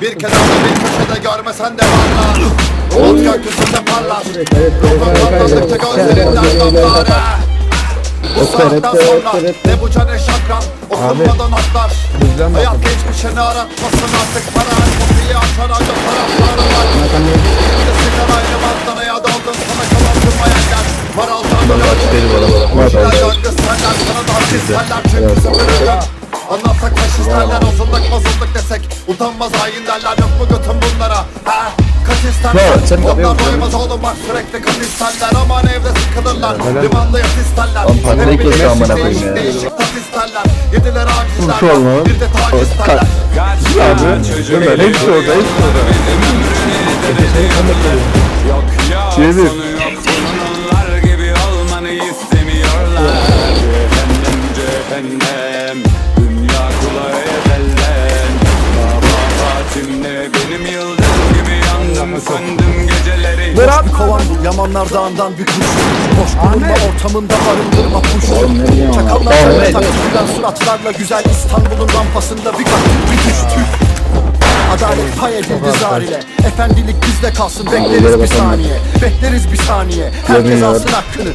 Bir kenarda bir köşede görmesen de varlar. Umut gökyüzünde parlar Rokok patladıkça gözlerinden damlar. Bu saatten sonra ne bu cane şakran Okunmadan atlar. Hayat geçmişini aratmasın artık para. Kapıyı açan ancak tarafları var aynı manzaraya doldun sana kalan tüm hayaller. Var altan Kişiler döndü senden sana da hapislerler çünkü sıfırırım Anlatsak faşistlerler azınlık mazınlık desek Utanmaz hain derler yok mu götüm bunlara ha? Kaç isterler Onlar doymaz oğlum bak sürekli kan isterler Aman evde sıkılırlar Limanda yat isterler pandayı Hep bir kesiyor amına değişik koyayım değişik ya. değişik tat isterler Yediler acizler Turşu olma. Bir de taciz isterler Ömer hepsi orada hepsi orada. Yok yok Çevir. Benim yıldız gibi yandım söndüm geceleri. Bir kovan bul Yamanlar dağından bir kuş Boş bulunma ortamında arındırma puş Çakallar böyle taktilen suratlarla Güzel İstanbul'un rampasında bir katil bir düştü Adalet pay edildi zar ile Efendilik bizde kalsın bekleriz bir saniye. Bekleriz bir saniye. Herkes alsın hakkını.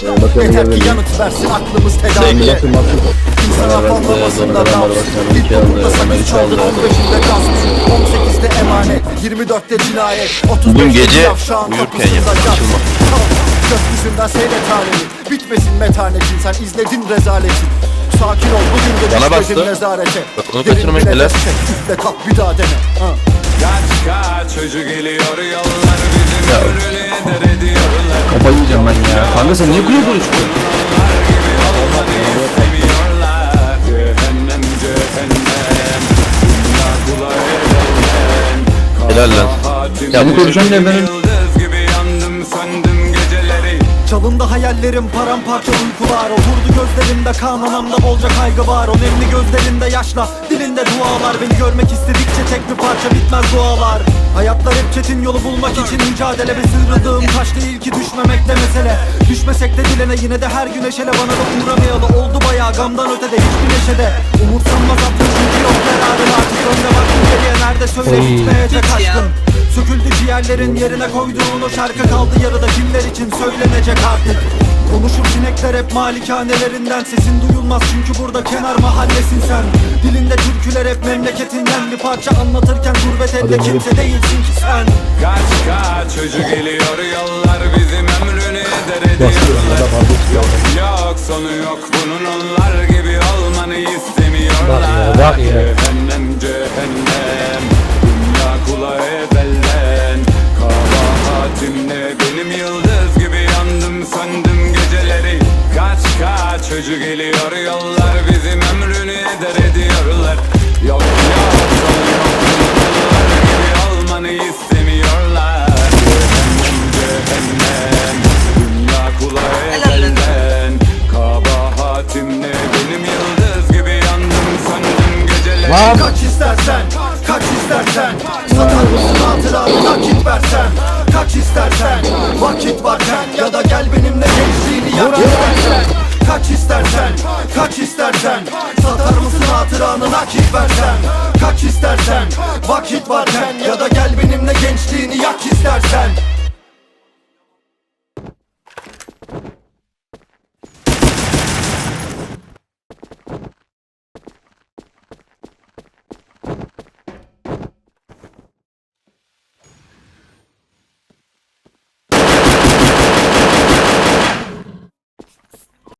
Yeter ki yanıt versin aklımız tedaviye İnsan afallamasında dans Bir toplumda sakız çaldın 15'inde gasp 18'de emanet 24'te cinayet 35'te Dün gece yavşağın uyurken. Tamam, Gökyüzünden seyret halini Bitmesin metanetin sen izledin rezaletin Sakin ol bugün de Bana düşmedin bastı. nezarete onu bir helal. Üfle kalk bir daha dene ha. Kaç kaç çocuğu geliyor yollar bizim ömrünü eder ediyorlar Kafayı yiyeceğim ben ya. Kanka sen niye kulüye doğru çıkıyorsun? Helal lan. Ya bu konuşan ne benim? Yıldız gibi yandım söndüm geceleri Çalındı hayallerim paramparça uykular Oturdu gözlerimde kan anamda bolca kaygı var O nemli gözlerinde yaşla dilinde dualar. Beni görmek istedikçe tek bir parça bitmez dualar. Hayatlar hep çetin yolu bulmak için mücadele Ve sıyrıldığım taş değil ki düşmemekte mesele. Düşmesek de dilene yine de her gün eşele Bana da uğramayalı. Oldu bayağı gamdan ötede hiçbir neşede. Umursanmaz attım çünkü yok kararın artık. Önde baktım geriye nerede söyle gitmeyecek aşkım. Söküldü ciğerlerin yerine koyduğun o şarkı kaldı yarıda. Kimler için söylenecek artık Konuşur sinekler hep malikanelerinden. Sesin duyulmaz çünkü burada kenar mahallesin sen. Dilinde türküler hep memleketinden. Bir parça anlatırken gurbet elde kimse değilsin ki sen. Kaç kaç çocuk geliyor yollar bizim ömrünü eder ediyorlar. Yok yok sonu yok bunun onlar gibi olmanı istemiyorlar. Cehennem cehennem. Dünya kulağı ezelden Kabahatimle benim yıldız çocuk geliyor yollar bizim ömrünü eder ediyorlar Yok onlar gibi olmanı istemiyorlar Cehennem cehennem Dünya kulağı ezelden Kabahatimle benim yıldız gibi yandım söndüm geceleri Kaç istersen, kaç istersen Satar mısın hatıranı nakit versen Kaç istersen, vakit varken Ya da gel benimle gençliğini yak istersen Satar mısın hatıranı nakit versen? Kaç istersen Vakit varken Ya da gel benimle gençliğini yak istersen.